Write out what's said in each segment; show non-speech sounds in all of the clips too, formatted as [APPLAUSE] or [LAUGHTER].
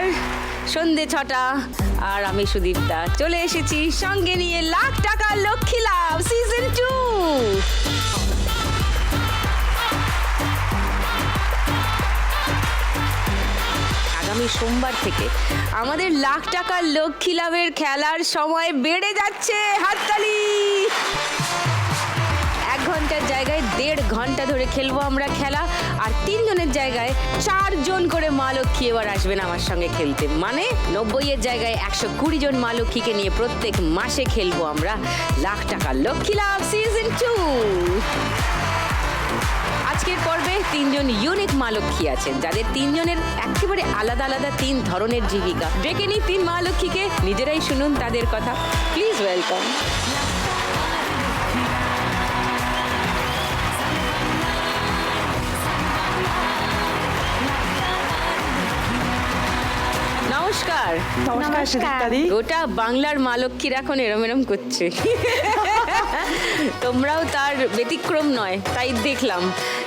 নমস্কার সন্ধে ছটা আর আমি সুদীপ্তা। চলে এসেছি সঙ্গে নিয়ে লাখ টাকা লক্ষ্মী লাভ সিজন টু আগামী সোমবার থেকে আমাদের লাখ টাকার লক্ষ্মী লাভের খেলার সময় বেড়ে যাচ্ছে হাততালি। এক ঘণ্টার জায়গায় দেড় ঘণ্টা ধরে খেলব আমরা খেলা। আর তিনজনের জায়গায় চারজন করে মা লক্ষ্মী এবার আসবেন আমার সঙ্গে খেলতে। মানে নব্বইয়ের জায়গায় একশো কুড়ি জন মা লক্ষ্মীকে নিয়ে প্রত্যেক মাসে খেলব আমরা। লাখ টাকা লক্ষ্মী লাভ সিজন টু আজকের পর্বে তিনজন ইউনিক মা লক্ষ্মী আছেন, যাদের তিনজনের একেবারে আলাদা আলাদা তিন ধরনের জীবিকা। ডেকে নিই তিন মা লক্ষ্মীকে, নিজেরাই শুনুন তাদের কথা। প্লিজ ওয়েলকাম নমস্কার। নমস্কার সুদীপ্তাদি গোটা বাংলার মা লক্ষ্মীর এখন এরম এরম করছে। [LAUGHS] তোমরাও তার ব্যতিক্রম নয় তাই দেখলাম।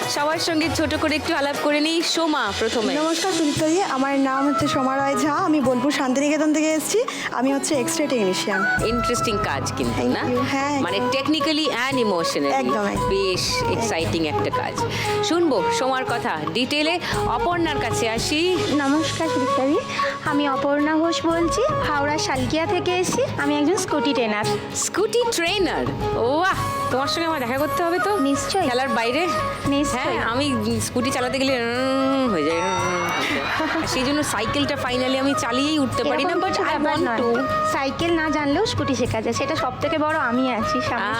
সবার সঙ্গে ছোট করে একটু আলাপ করে নিই। সোমা প্রথমে। নমস্কার সুদীপ্তাদি আমার নাম হচ্ছে সোমা রায় ঝা। আমি বোলপুর শান্তিনিকেতন থেকে এসেছি। আমি হচ্ছে এক্স রে টেকনিশিয়ান ইন্টারেস্টিং কাজ কিন্তু না? হ্যাঁ, মানে টেকনিক্যালি অ্যান্ড ইমোশনালি একদম। বেশ এক্সাইটিং একটা কাজ। শুনব সোমার কথা ডিটেলে অপর্ণার কাছে আসি। নমস্কার সুদীপ্তাদি আমি অপর্ণা ঘোষ বলছি। হাওড়া শালকিয়া থেকে এসেছি। আমি একজন স্কুটি ট্রেনার স্কুটি ট্রেনার ওয়াহ! তোমার সঙ্গে আমার দেখা করতে হবে তো? নিশ্চয়ই। খেলার বাইরে। হ্যাঁ আমি স্কুটি চালাতে গেলে হয়ে যায় সেই জন্য সাইকেলটা ফাইনালি আমি চালিয়েই উঠতে পারি। না but I want to cycle না জানলেও স্কুটি শেখা যায়। সেটা সব থেকে বড় আমি আছি সামনে।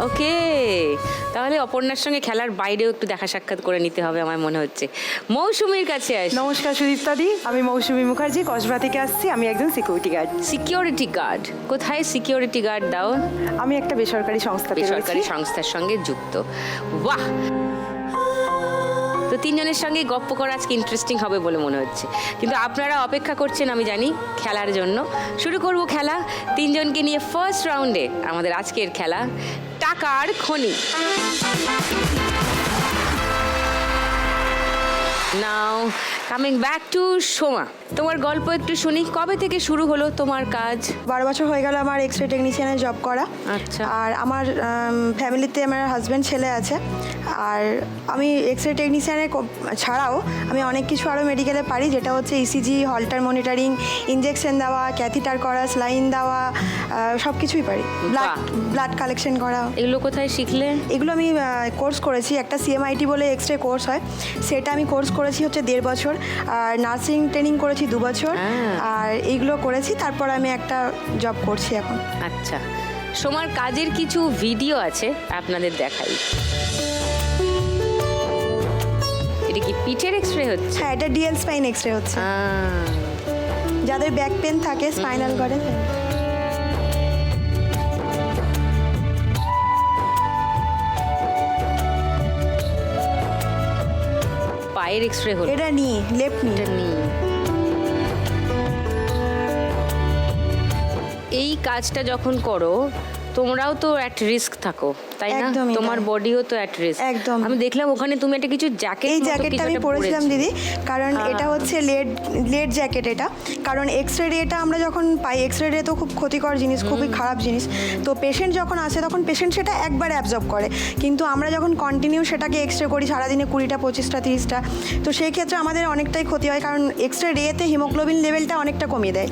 ওকে। তাহলে অপর্ণার সঙ্গে খেলার বাইরেও একটু দেখা সাক্ষাৎ করে নিতে হবে আমার মনে হচ্ছে। মৌসুমীর কাছে আসি। নমস্কার সুদীপ্তাদি আমি মৌসুমী মুখার্জি কসবা থেকে আসছি আমি একজন সিকিউরিটি গার্ড সিকিউরিটি গার্ড কোথায় সিকিউরিটি গার্ড দাও? আমি একটা বেসরকারি সংস্থা বেসরকারি সংস্থার সঙ্গে যুক্ত। বাহ! তো তিনজনের সঙ্গে গপ্প করা আজকে ইন্টারেস্টিং হবে বলে মনে হচ্ছে। কিন্তু আপনারা অপেক্ষা করছেন, আমি জানি, খেলার জন্য। শুরু করব খেলা। তিনজনকে নিয়ে ফার্স্ট রাউন্ডে আমাদের আজকের খেলা, টাকার খনি। Now coming back to Soma তোমার গল্প একটু শুনি। কবে থেকে শুরু হলো তোমার কাজ? বারো বছর হয়ে গেল আমার এক্স রে টেকনিশিয়ানের জব করা। আচ্ছা। আর আমার ফ্যামিলিতে আমার হাজব্যান্ড ছেলে আছে। আর আমি এক্স রে টেকনিশিয়ানের ছাড়াও আমি অনেক কিছু আরও মেডিকেলে পারি যেটা হচ্ছে ইসিজি হল্টার মনিটরিং ইঞ্জেকশন দেওয়া ক্যাথিটার করা স্লাইন দেওয়া সব কিছুই পারি। ব্লাড ব্লাড কালেকশন করা। এগুলো কোথায় শিখলে? এগুলো আমি কোর্স করেছি। একটা সিএমআইটি বলে এক্স রে কোর্স হয়। সেটা আমি কোর্স করেছি হচ্ছে দেড় বছর। আর নার্সিং ট্রেনিং করেছি দু বছর। হ্যাঁ। আর এইগুলো করেছি তারপর আমি একটা জব করছি এখন। আচ্ছা। সোমার কাজের কিছু ভিডিও আছে আপনাদের দেখাই। এটা কি পিঠের এক্সরে হচ্ছে? হ্যাঁ এটা ডিএল স্পাইন এক্সরে হচ্ছে। যাদের ব্যাক পেন থাকে স্পাইনাল করে পায়ের এক্সরে হলো। এটা নি লেফট নি এটা নি এই কাজটা যখন করো তোমরাও তো অ্যাট রিস্ক থাকো। তাই না? তোমার বডিও তো অ্যাট রিস্ক একদম। আমি দেখলাম ওখানে তুমি একটা কিছু জ্যাকেট এই জ্যাকেটটা আমি পরেছিলাম দিদি। কারণ হ্যাঁ। এটা হচ্ছে লেড লেড জ্যাকেট এটা। কারণ এক্স রে রেটা আমরা যখন পাই এক্স রে রে তো খুব ক্ষতিকর জিনিস খুবই খারাপ জিনিস। তো পেশেন্ট যখন আসে তখন পেশেন্ট সেটা একবার অ্যাবজর্ব করে। কিন্তু আমরা যখন কন্টিনিউ সেটাকে এক্স রে করি সারাদিনে কুড়িটা পঁচিশটা তিরিশটা। তো সেই ক্ষেত্রে আমাদের অনেকটাই ক্ষতি হয় কারণ এক্স রে রেতে হিমোগ্লোবিন লেভেলটা অনেকটা কমিয়ে দেয়।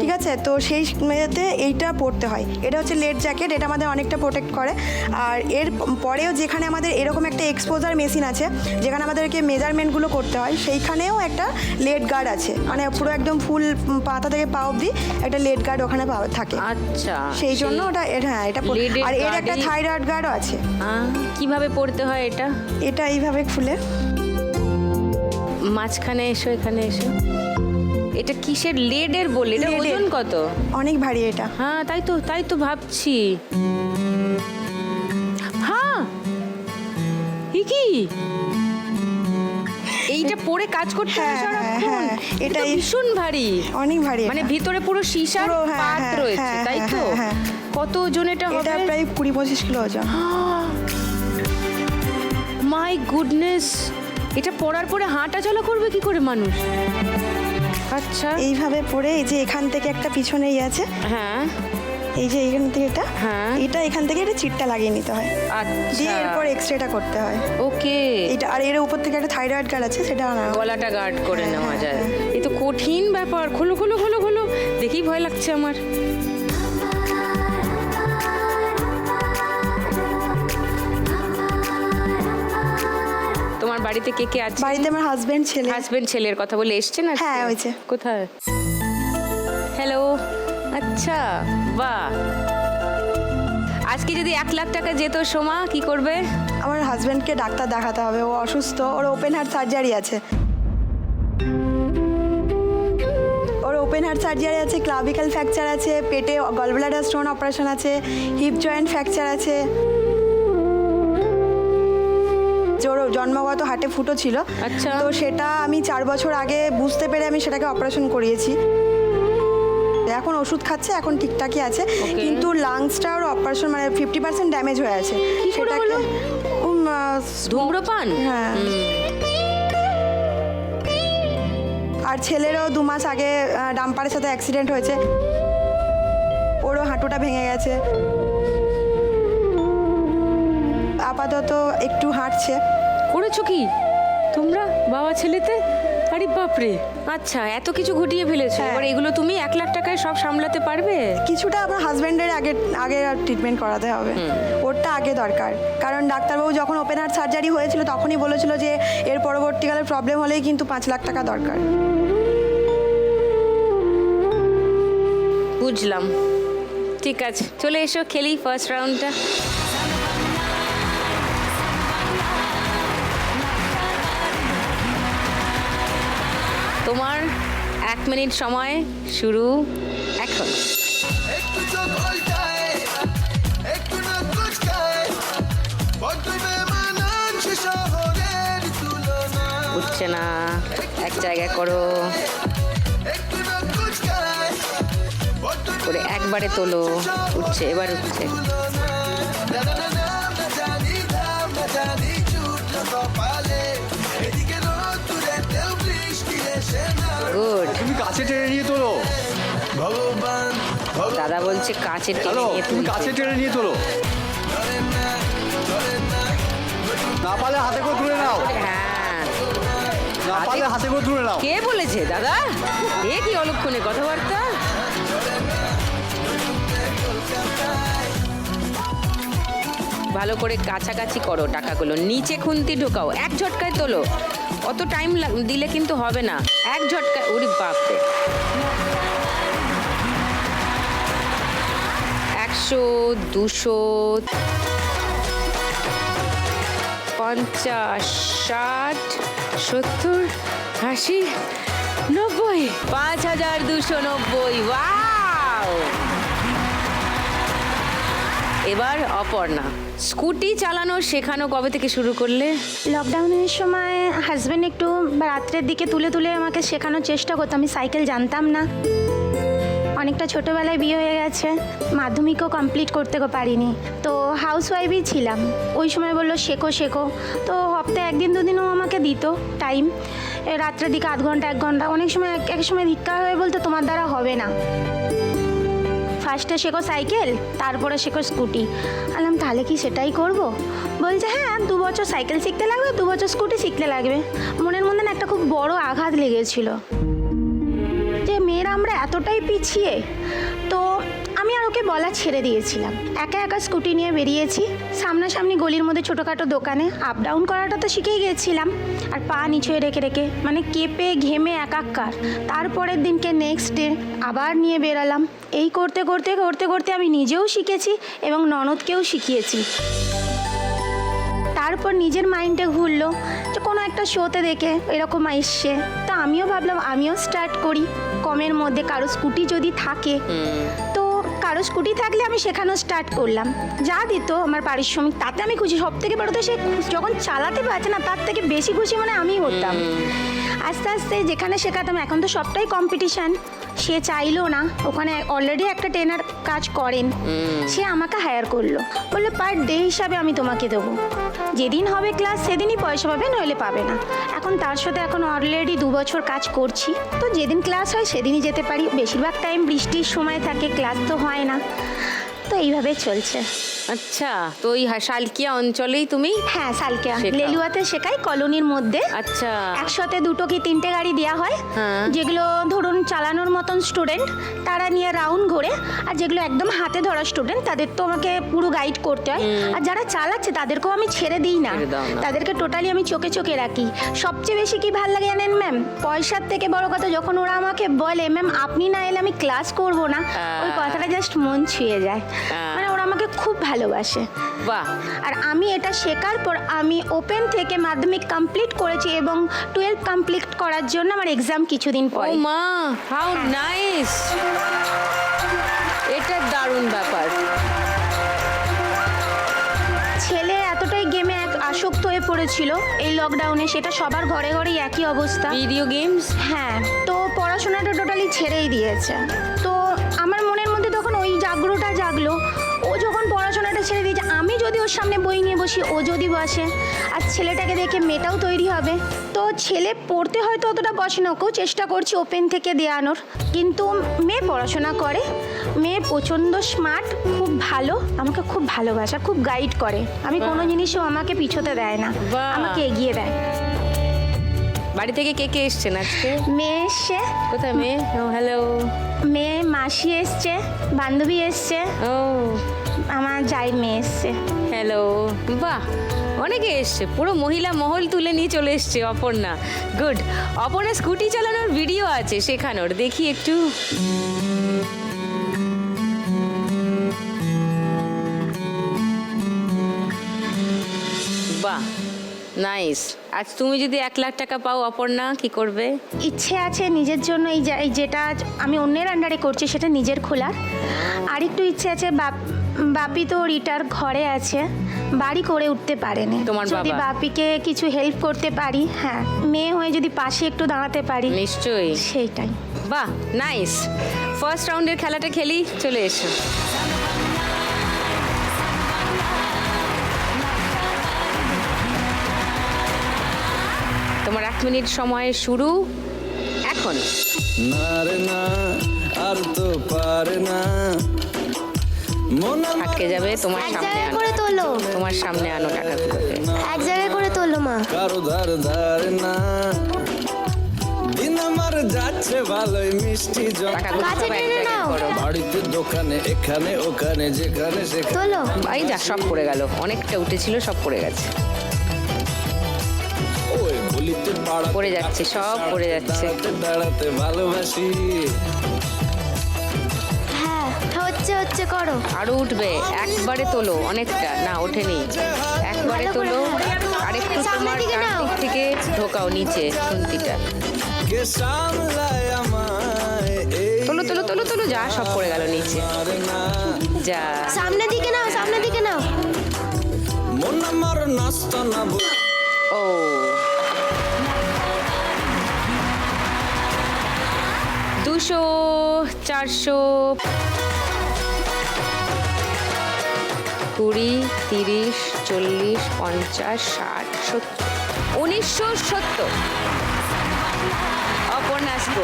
ঠিক আছে? তো সেই মেয়েতে এইটা পড়তে হয়। এটা হচ্ছে লেড জ্যাকেট এটা আমাদের অনেকটা প্রোটেক্ট করে। আর এর পরেও যেখানে আমাদের এরকম একটা এক্সপোজার মেশিন আছে যেখানে আমাদেরকে মেজারমেন্টগুলো করতে হয় সেইখানেও একটা লেড গার্ড আছে। মানে পুরো একদম ফুল পাতা থেকে পা অবধি একটা লেড গার্ড ওখানে পাওয়া- থাকে। আচ্ছা সেই জন্য ওটা হ্যাঁ এটা আর এর একটা থাইরয়েড গার্ডও আছে। কীভাবে পড়তে হয় এটা? এটা এইভাবে খুলে। মাঝখানে এসো এখানে এসো। এটা কিসের? লেডের বললে এটা ওজন কত? অনেক ভারী এটা। হ্যাঁ তাই তো তাই তো ভাবছি। এ কি এইটা পরে কাজ করতে হয় হ্যাঁ, সারাক্ষণ। হ্যাঁ, এটা ভীষণ ভারী। অনেক ভারী মানে এটা। ভিতরে পুরো সীসার পুরো, হ্যাঁ, পাত হ্যাঁ, রয়েছে হ্যাঁ, তাই হ্যাঁ, তো? হ্যাঁ, হ্যাঁ। কত ওজন এটা এটা হবে? প্রায় কুড়ি পঁচিশ কিলো ওজন। মাই গুডনেস এটা পড়ার পরে হাঁটা চলা করবে কি করে মানুষ? আচ্ছা। এইভাবে পরে এই যে এখান থেকে একটা পিছনেই আছে। হ্যাঁ। এই যে এইখান থেকে এটা হ্যাঁ। এটা এখান থেকে এটা চিটটা লাগিয়ে নিতে হয়। দিয়ে আচ্ছা এরপর এক্স রেটা করতে হয়। ওকে। এটা আর এর উপর থেকে একটা থাইরয়েড কার্ড আছে সেটা গলাটা গার্ড করে হ্যাঁ, নেওয়া হ্যাঁ, যায়। এ তো কঠিন ব্যাপার। খোলো খোলো খোলো খোলো দেখি ভয় লাগছে আমার। তোমার বাড়িতে কে কে আছে? বাড়িতে আমার হাজবেন্ড ছেলে। হাজবেন্ড ছেলের কথা বলে এসছেন আজকে? হ্যাঁ, ওই যে। কোথায়? হ্যালো আচ্ছা বাহ। আজকে যদি এক লাখ টাকা যেত সোমা কি করবে? আমার হাজবেন্ডকে ডাক্তার দেখাতে হবে ও অসুস্থ ওর ওপেন হার্ট সার্জারি আছে। ওর ওপেন হার্ট সার্জারি আছে ক্লাভিক্যাল ফ্র্যাকচার আছে পেটে গলব্লাডার স্টোন অপারেশন আছে হিপ জয়েন্ট ফ্র্যাকচার আছে। ওর জন্মগত হাটে ফুটো ছিল। আচ্ছা। তো সেটা আমি চার বছর আগে বুঝতে পেরে আমি সেটাকে অপারেশন করিয়েছি। এখন ওষুধ খাচ্ছে এখন ঠিকঠাকই আছে। কিন্তু লাংসটা ওর অপারেশন মানে ফিফটি পার্সেন্ট ড্যামেজ হয়ে আছে। ধূম্রপান? হ্যাঁ। আর ছেলেরও দু মাস আগে ডাম্পারের সাথে অ্যাক্সিডেন্ট হয়েছে। ওরও হাঁটুটা ভেঙে গেছে। আপাতত একটু হাঁটছে। করেছ কি? তোমরা বাবা ছেলেতে? আরে বাপরে। আচ্ছা এত কিছু ঘটিয়ে ফেলেছো। হ্যাঁ। এবার এগুলো তুমি এক লাখ টাকায় সব সামলাতে পারবে? কিছুটা আমার হাজব্যান্ডের আগে আগে ট্রিটমেন্ট করাতে হবে। ওরটা আগে দরকার। কারণ ডাক্তারবাবু যখন ওপেন হার্ট সার্জারি হয়েছিল তখনই বলেছিল যে এর পরবর্তীকালে প্রবলেম হলেই কিন্তু পাঁচ লাখ টাকা দরকার। বুঝলাম। ঠিক আছে চলে এসো খেলি ফার্স্ট রাউন্ডটা মিনিট সময় শুরু এখন। উঠছে না এক জায়গায় করো। করে একবারে তোলো উঠছে এবার উঠছে। দাদা বলছে কাছে টেনে নিয়ে তুমি কাছে টেনে নিয়ে তোলো। না পারলে হাতে করে তুলে নাও। হ্যাঁ। না পারলে হাতে করে তুলে নাও। কে বলেছে দাদা? এ কি অলক্ষণে কথাবার্তা? ভালো করে কাছাকাছি করো টাকাগুলো। নিচে খুন্তি ঢোকাও। এক ঝটকায় তোলো। অত টাইম দিলে কিন্তু হবে না। এক ঝটকায় উরি বাপরে। একশো দুশো, পঞ্চাশ, ষাট, সত্তর, আশি, নব্বই, পাঁচ হাজার দুশো নব্বই। ওয়াও! এবার অপর্ণা, স্কুটি চালানো শেখানো কবে থেকে শুরু করলে? লকডাউনের সময় হাজব্যান্ড একটু রাত্রের দিকে তুলে তুলে আমাকে শেখানোর চেষ্টা করতো। আমি সাইকেল জানতাম না। অনেকটা ছোটোবেলায় বিয়ে হয়ে গেছে। মাধ্যমিকও কমপ্লিট করতে পারিনি। তো হাউস ওয়াইফই ছিলাম। ওই সময় বলল, শেখো শেখো। তো হপ্তাহে একদিন, দুদিনও আমাকে দিত টাইম রাত্রের দিকে আধ ঘণ্টা, এক ঘণ্টা, অনেক সময় এক এক সময় ধিক্কার হয়ে বলতো তোমার দ্বারা হবে না। ফার্স্টে শেখো সাইকেল তারপরে শেখো স্কুটি আলাম, তাহলে কি সেটাই করব? বলছে হ্যাঁ দু বছর সাইকেল শিখতে লাগবে, দু বছর স্কুটি শিখতে লাগবে। মনের মধ্যে একটা খুব বড় আঘাত লেগেছিল। আমরা এতটাই পিছিয়ে, তো আমি আর ওকে বলা ছেড়ে দিয়েছিলাম। একা একা স্কুটি নিয়ে বেরিয়েছি, সামনাসামনি গলির মধ্যে ছোটোখাটো দোকানে। আপ ডাউন করাটা তো শিখেই গিয়েছিলাম আর পা নিচুয়ে রেখে রেখে মানে কেঁপে ঘেমে একাকার। তারপরের দিনকে নেক্সট ডে আবার নিয়ে বেরালাম। এই করতে করতে করতে করতে আমি নিজেও শিখেছি এবং ননদকেও শিখিয়েছি। তারপর নিজের মাইন্ডে ঘুরলো যে কোনো একটা শোতে দেখে এরকম এসছে। তা আমিও ভাবলাম, আমিও স্টার্ট করি। কমের মধ্যে কারও স্কুটি যদি থাকে তো কারও স্কুটি থাকলে আমি শেখানো স্টার্ট করলাম। যা দিত আমার পারিশ্রমিক তাতে আমি খুশি। সব থেকে বড় তো সে যখন চালাতে পারছে না তার থেকে বেশি খুশি মানে আমি হতাম। আস্তে আস্তে যেখানে শেখাতাম এখন তো সবটাই কম্পিটিশান সে চাইলো না। ওখানে অলরেডি একটা ট্রেনার কাজ করেন। সে আমাকে হায়ার করল। বলল পার ডে হিসাবে আমি তোমাকে দেবো। যেদিন হবে ক্লাস সেদিনই পয়সা পাবে নইলে পাবে না। এখন তার সাথে এখন অলরেডি দু বছর কাজ করছি। তো যেদিন ক্লাস হয় সেদিনই যেতে পারি। বেশিরভাগ টাইম বৃষ্টির সময় থাকে ক্লাস তো হয় না। তো এইভাবে চলছে। আচ্ছা তো ওই হা- শালকিয়া অঞ্চলেই তুমি? হ্যাঁ সালকে শেখাও। লেলুয়াতে শেখাই কলোনির মধ্যে। আচ্ছা। একসাথে দুটো কি তিনটে গাড়ি দেওয়া হয়? হ্যাঁ। যেগুলো ধরুন চালানোর মতন স্টুডেন্ট তারা নিয়ে রাউন্ড ঘোরে। আর যেগুলো একদম হাতে ধরা স্টুডেন্ট তাদের তো আমাকে পুরো গাইড করতে হয়। আর যারা চালাচ্ছে তাদেরকেও আমি ছেড়ে দিই না। ছেড়ে দাও না। তাদেরকে টোটালি আমি চোখে চোখে রাখি। সবচেয়ে বেশি কি ভালো লাগে জানেন ম্যাম পয়সার থেকে বড় কথা যখন ওরা আমাকে বলে ম্যাম আপনি না এলে আমি ক্লাস করব না। ওই কথাটা জাস্ট মন ছুঁয়ে যায়। আমাকে খুব ভালোবাসে। বাহ। আর আমি এটা শেখার পর আমি ওপেন থেকে মাধ্যমিক কমপ্লিট করেছি এবং টুয়েলভ কমপ্লিট করার জন্য আমার এক্সাম কিছুদিন পরে। মা হাউ নাইস এটা দারুণ ব্যাপার। ছেলে এতটাই গেমে আসক্ত হয়ে পড়েছিল এই লকডাউনে সেটা সবার ঘরে ঘরেই একই অবস্থা। ভিডিও গেমস হ্যাঁ তো পড়াশোনাটা টোটালি ছেড়েই দিয়েছে। তো আমার মনের মধ্যে তখন ওই জাগ্রটা জাগলো ছেড়ে দিয়েছে। আমি যদি ওর সামনে বই নিয়ে বসি ও যদি বসে। আর ছেলেটাকে দেখে মেয়েটাও তৈরি হবে। তো ছেলে পড়তে হয়তো অতটা বসে না ওকেও চেষ্টা করছি ওপেন থেকে দেওয়ানোর কিন্তু মেয়ে পড়াশোনা করে। মেয়ে প্রচণ্ড স্মার্ট খুব ভালো আমাকে খুব ভালোবাসা খুব গাইড করে। আমি কোনো জিনিসও আমাকে পিছোতে দেয় না। আমাকে এগিয়ে দেয়। বাড়ি থেকে কে কে এসছেন আজকে? মেয়ে এসছে। কোথায় মেয়ে? ও হ্যালো মেয়ে মাসি এসছে বান্ধবী এসছে। ও। আমার যাই মেয়ে এসছে। হ্যালো বাহ, অনেকে এসছে, পুরো মহিলা মহল তুলে নিয়ে চলে এসছে, অপর্ণা। গুড অপর্ণা স্কুটি চালানোর ভিডিও আছে শেখানোর দেখি একটু। নাইস আজ তুমি যদি এক লাখ টাকা পাও অপর্ণা কি করবে? ইচ্ছে আছে নিজের জন্য এই যে- এই যেটা আমি অন্যের আন্ডারে করছি সেটা নিজের খোলার। আর একটু ইচ্ছে আছে বাপ বাপি তো রিটার ঘরে আছে বাড়ি করে উঠতে পারেনি। তোমার যদি বাবা? বাপিকে কিছু হেল্প করতে পারি হ্যাঁ মেয়ে হয়ে যদি পাশে একটু দাঁড়াতে পারি নিশ্চয়ই। সেইটাই। বাহ নাইস ফার্স্ট রাউন্ডের খেলাটা খেলি চলে এসো। তোমার এক মিনিট সময় শুরু এখন। না আর তো পারে না। মন আটকে যাবে তোমার সামনে আনো। করে তোলো। তোমার সামনে আনো টাকাগুলোকে। এক জায়গায় করে তোলো মা। কারও ধার ধার না। দিন আমার যাচ্ছে ভালোই মিষ্টি বাড়িতে দোকানে এখানে ওখানে যেখানে সেখানে। তোলো। এই যা সব পড়ে গেল। অনেকটা উঠেছিল সব পড়ে গেছে। পাড়া যাচ্ছে, সব পড়ে যাচ্ছে। দাঁড়াতে দাঁড়াতে ভালোবাসি হ্যাঁ হচ্ছে হচ্ছে করো। আরও উঠবে একবারে তোলো অনেকটা। না ওঠেনি একবারে তোলো হ্যাঁ। আরেকটু তোমার দিকে থেকে ঢোকাও নিচে খুন্তিটা। তোলো তোলো তোলো তোলো যা সব পড়ে গেল নিচে। যা। সামনের দিকে নাও সামনের দিকে নাও। মন আমার নাস্তা না দুশো চারশো কুড়ি তিরিশ চল্লিশ পঞ্চাশ ষাট সত্তর। উনিশশো সত্তর। অপর্ণাস্ত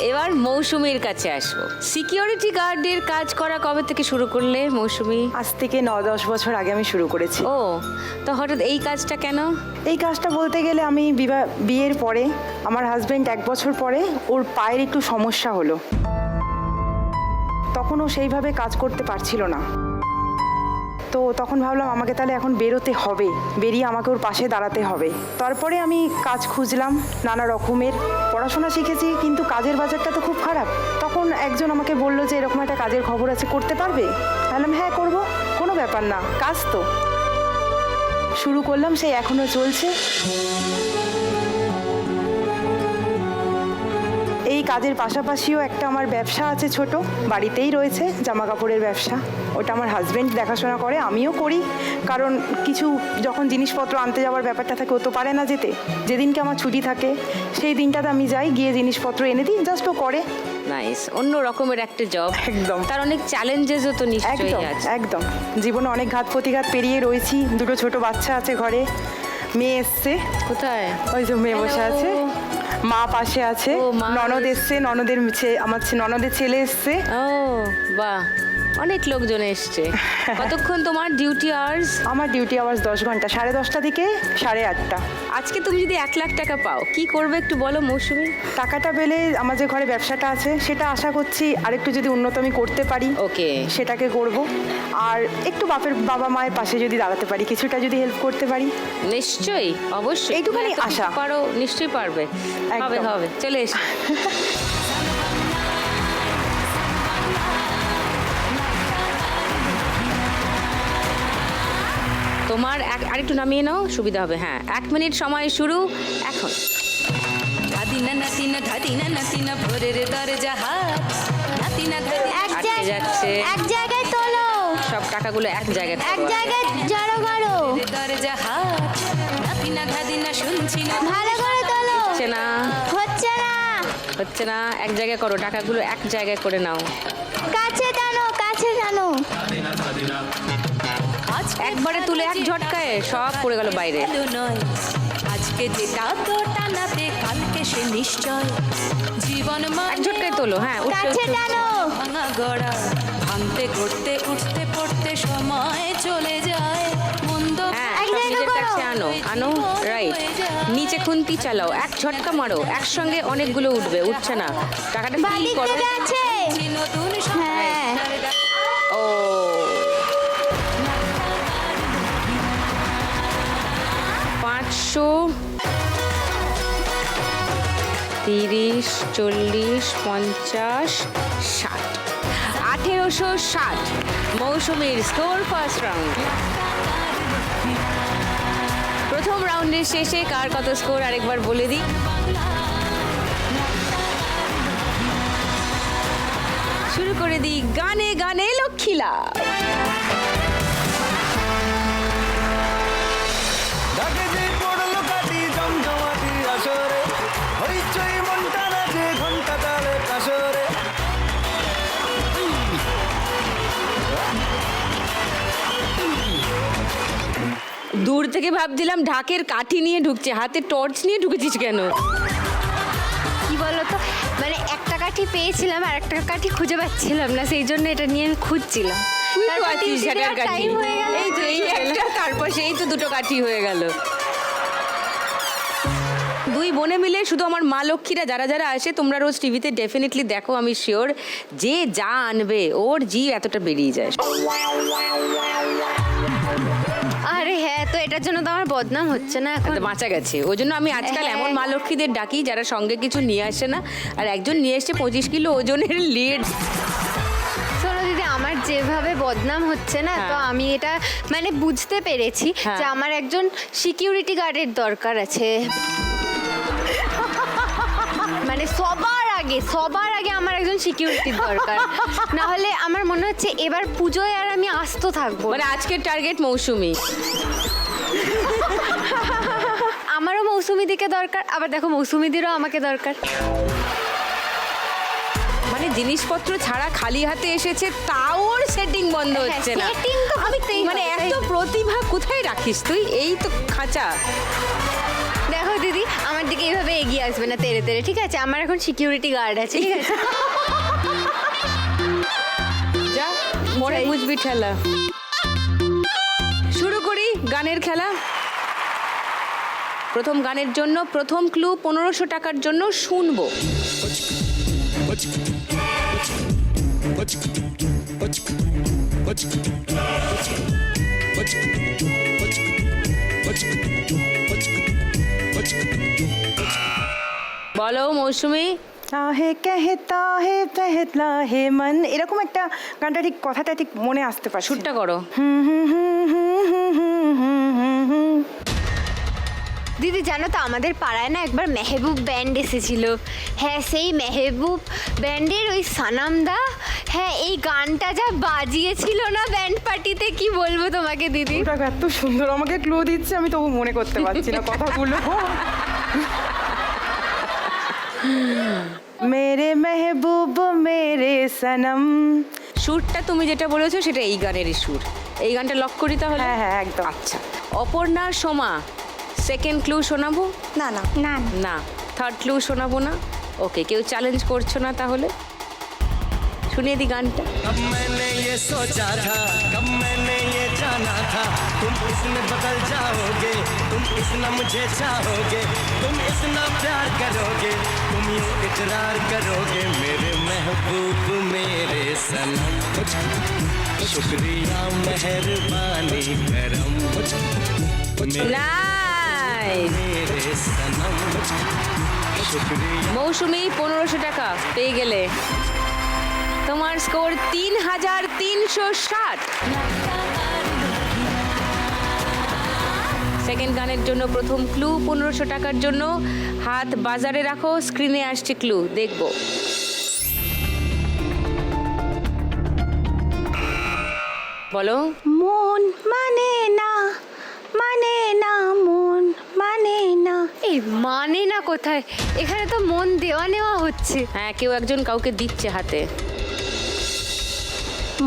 এবার মৌসুমীর কাছে আসব। সিকিউরিটি গার্ডের কাজ করা কবে থেকে শুরু করলে মৌসুমী? আজ থেকে ন দশ বছর আগে আমি শুরু করেছি। ও তো হঠাৎ এই কাজটা কেন? এই কাজটা বলতে গেলে আমি বিবাহ বিয়ের পরে আমার হাজব্যান্ড এক বছর পরে ওর পায়ের একটু সমস্যা হলো। তখন ও সেইভাবে কাজ করতে পারছিল না। তো তখন ভাবলাম আমাকে তাহলে এখন বেরোতে হবে। বেরিয়ে আমাকে ওর পাশে দাঁড়াতে হবে। তারপরে আমি কাজ খুঁজলাম নানা রকমের। পড়াশোনা শিখেছি, কিন্তু কাজের বাজারটা তো খুব খারাপ। তখন একজন আমাকে বলল যে, এরকম একটা কাজের খবর আছে, করতে পারবে? বললাম হ্যাঁ করব। কোনো ব্যাপার না, কাজ তো। শুরু করলাম, সেই এখনও চলছে। কাজের পাশাপাশিও একটা আমার ব্যবসা আছে ছোট বাড়িতেই রয়েছে জামা কাপড়ের ব্যবসা। ওটা আমার হাজব্যান্ড দেখাশোনা করে আমিও করি। কারণ কিছু যখন জিনিসপত্র আনতে যাওয়ার ব্যাপারটা থাকে ও তো পারে না যেতে। যেদিনকে আমার ছুটি থাকে সেই দিনটাতে আমি যাই গিয়ে জিনিসপত্র এনে দিই জাস্ট ও করে। নাইস অন্য রকমের একটা জব একদম। তার অনেক চ্যালেঞ্জেসও তো নিশ্চয়ই একদম আছে। একদম। জীবনে অনেক ঘাত প্রতিঘাত পেরিয়ে রয়েছি। দুটো ছোট বাচ্চা আছে ঘরে। মেয়ে এসছে। কোথায়? ওই যে মেয়ে বসে আছে। মা পাশে আছে। ও, মা। ননদ এসছে ননদের ছে- আমার ছে- ননদের ছেলে এসছে। ও বাহ। অনেক লোকজন এসছে। [LAUGHS] কতক্ষণ তোমার ডিউটি আওয়ার্স আমার ডিউটি আওয়ার্স দশ ঘণ্টা সাড়ে দশটা থেকে সাড়ে আটটা। আজকে তুমি যদি এক লাখ টাকা পাও কি করবে একটু বলো মৌসুমি? টাকাটা পেলে আমার যে ঘরে ব্যবসাটা আছে সেটা আশা করছি আরেকটু যদি উন্নত আমি করতে পারি ওকে। সেটাকে করব। আর একটু বাপের বাবা মায়ের পাশে যদি দাঁড়াতে পারি কিছুটা যদি হেল্প করতে পারি। নিশ্চয়ই অবশ্যই। এইটুখানি আশা। পারো নিশ্চয়ই পারবে। হবে হবে চলে এসো। [LAUGHS] তোমার এক আরেকটু নামিয়ে নাও সুবিধা হবে হ্যাঁ। এক মিনিট সময় শুরু এখন। যাচ্ছে। এক জায়গায় তোলো। সব টাকাগুলো এক জায়গায় এক জায়গায় জড়ো করো। ভালো করে তোলো। হচ্ছে না। হচ্ছে না। হচ্ছে না। এক জায়গায় করো টাকাগুলো এক জায়গায় করে নাও। কাছে টানো কাছে টানো। একবারে তুলে এক ঝটকায় সব পড়ে গেল বাইরে। নয়। আজকে যেটা তো টানাতে কালকে সে নিশ্চয়। জীবন এক মানে ঝটকায় তোলো হ্যাঁ ভাঙা গড়া ভাঙতে গড়তে উঠতে পড়তে সময় চলে যায়। মন্দ হ্যাঁ এক নিজের কাছে আনো আনো রাইট নিচে খুন্তি চালাও এক ঝটকা মারো একসঙ্গে অনেকগুলো উঠবে উঠছে না। টাকাটা বাদিক করো পাঁচশো। তিরিশ, চল্লিশ, পঞ্চাশ, ষাট। আঠেরোশো ষাট। মৌসুমীর স্কোর ফার্স্ট রাউন্ড প্রথম রাউন্ডের শেষে কার কত স্কোর আরেকবার বলে দিই। শুরু করে দিই গানে গানে লক্ষ্মীলা। দূর থেকে ভাবছিলাম ঢাকের কাঠি নিয়ে ঢুকছে হাতে টর্চ নিয়ে ঢুকেছিস কেন? কি বলতো? মানে একটা কাঠি পেয়েছিলাম আর একটা কাঠি খুঁজে পাচ্ছিলাম না সেই জন্য এটা নিয়ে আমি খুঁজছিলাম। এই তো এই একটা তারপর সেই তো দুটো কাঠি হয়ে গেল। দুই বোনে মিলে শুধু আমার মা লক্ষ্মীরা যারা যারা আসে তোমরা রোজ টিভিতে ডেফিনেটলি দেখো আমি শিওর যে যা আনবে ওর জি এতটা বেরিয়ে যায়। এটার জন্য তো আমার বদনাম হচ্ছে না এখন। বাঁচা গেছে। ওই জন্য আমি আজকাল হ্যাঁ। এমন মা লক্ষ্মীদের ডাকি যারা সঙ্গে কিছু নিয়ে আসে না। আর একজন নিয়ে এসছে পঁচিশ কিলো ওজনের লিড আমার যেভাবে বদনাম হচ্ছে না তো হ্যাঁ। আমি এটা মানে বুঝতে পেরেছি হ্যাঁ। যে আমার একজন সিকিউরিটি গার্ডের দরকার আছে। মানে সবার আগে সবার আগে আমার একজন সিকিউরিটির দরকার। না হলে আমার মনে হচ্ছে এবার পুজোয় আর আমি আস্ত থাকব। মানে আজকের টার্গেট মৌসুমি। মৌসুমিদিকে দরকার আবার দেখো মৌসুমিদিরও আমাকে দরকার। মানে জিনিসপত্র ছাড়া খালি হাতে এসেছে তাও ওর সেটিং বন্ধ হচ্ছে না। setting তো আমি করতেই মানে হবে, এত প্রতিভা কোথায় রাখিস তুই? এই তো খাঁচা। দেখো দিদি আমার দিকে এইভাবে এগিয়ে আসবে না তেরে তেরে ঠিক আছে? আমার এখন সিকিউরিটি গার্ড আছে ঠিক আছে? যা মনে বুঝবি ঠেলা। শুরু করি গানের খেলা। প্রথম গানের জন্য প্রথম ক্লু পনেরোশো টাকার জন্য শুনব। বলো মৌসুমি। আহে কেহেতা হে পেহলা হে মন। এরকম একটা গানটা ঠিক কথাটা ঠিক মনে আসতে পারে শুটটা করো। দিদি জানো তো আমাদের পাড়ায় না একবার মেহবুব ব্যান্ড এসেছিল। হ্যাঁ সেই মেহবুব ব্যান্ডের ওই সানামদা হ্যাঁ এই গানটা যা বাজিয়েছিল না ব্যান্ড পার্টিতে কি বলব তোমাকে দিদি? এত সুন্দর আমাকে ক্লো দিচ্ছে আমি তবু মনে করতে পারছি না কথাগুলো। মেরে মেহবুব মেরে সনম। সুরটা তুমি যেটা বলেছ সেটা এই গানেরই সুর। এই গানটা লক করি তাহলে? হ্যাঁ হ্যাঁ একদম। আচ্ছা। অপর্ণার সোমা সেকেন্ড ক্লু শোনাবো না না না না থার্ড ক্লু শোনাবো না ওকে কেউ চ্যালেঞ্জ করছো না তাহলে শুনিয়ে দি গানটা कब मैंने ये सोचा था कब मैंने ये जाना था तुम इसमें बदल जाओगे तुम इतना मुझे चाहोगे तुम इतना प्यार करोगे तुम यूं इकरार करोगे मेरे महबूब मेरे सनम शुक्रिया मेहरबानी करम मेरे মৌসুমি পনেরোশো টাকা পেয়ে গেলে। তোমার স্কোর তিন হাজার তিনশো ষাট। সেকেন্ড গানের জন্য প্রথম ক্লু পনেরোশো টাকার জন্য হাত বাজারে রাখো স্ক্রিনে আসছে ক্লু দেখব। বলো। মন মানে না মানে না মন। মানে না। এই মানে না কোথায়? এখানে তো মন দেওয়া নেওয়া হচ্ছে। হ্যাঁ কেউ একজন কাউকে দিচ্ছে হাতে।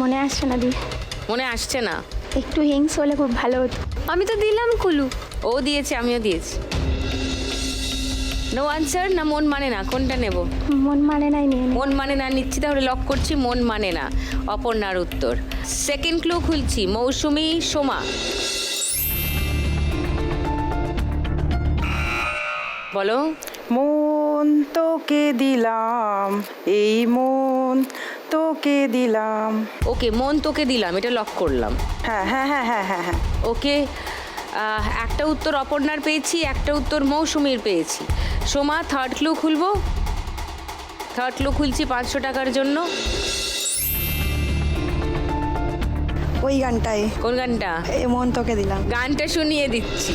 মনে আসছে না দি মনে আসছে না? একটু হিংস হলে খুব ভালো হতো। আমি তো দিলাম কুলু। ও দিয়েছে আমিও দিয়েছি। নো আনসার না মন মানে না? কোনটা নেব? মন মানে নাই নিয়ে মন মানে না নিচ্ছি তাহলে লক করছি মন মানে না। অপর্ণার উত্তর। সেকেন্ড ক্লু খুলছি মৌসুমি সোমা। বলো। মন তোকে দিলাম এই মন তোকে দিলাম। ওকে মন তোকে দিলাম এটা লক করলাম। হ্যাঁ হ্যাঁ হ্যাঁ হ্যাঁ হ্যাঁ হ্যাঁ। ওকে একটা উত্তর অপর্ণার পেয়েছি একটা উত্তর মৌসুমীর পেয়েছি। সোমা থার্ড ক্লু খুলবো? থার্ড ক্লু খুলছি পাঁচশো টাকার জন্য। ওই গানটাই। কোন গানটা? এ মন তোকে দিলাম। গানটা শুনিয়ে দিচ্ছি।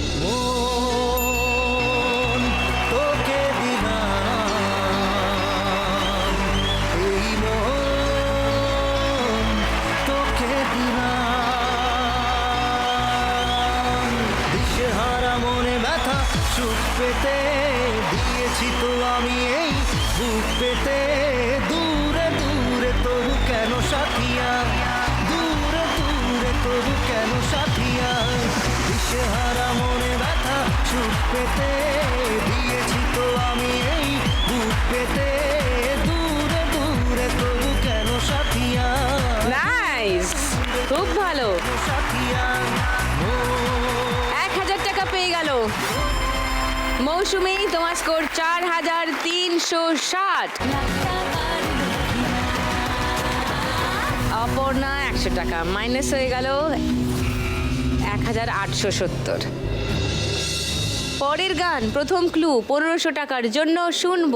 পেতে দূরে দূরে তবু কেন সাথিয়া? দূরে দূরে তবু কেন সাথিয়া? দিশেহারা মনে ব্যথা সুখ পেতে দিয়েছি তো আমি এই বুক পেতে। দূরে দূরে তবু কেন সাথিয়া? নাইস খুব ভালো। সাথিয়া? এক হাজার টাকা পেয়ে গেল। মৌসুমি, তোমার স্কোর চার হাজার তিনশো ষাট। অপর্ণা একশো টাকা, মাইনাস হয়ে গেল এক হাজার আটশো সত্তর। পরের গান, প্রথম ক্লু, পনেরোশো টাকার জন্য শুনব।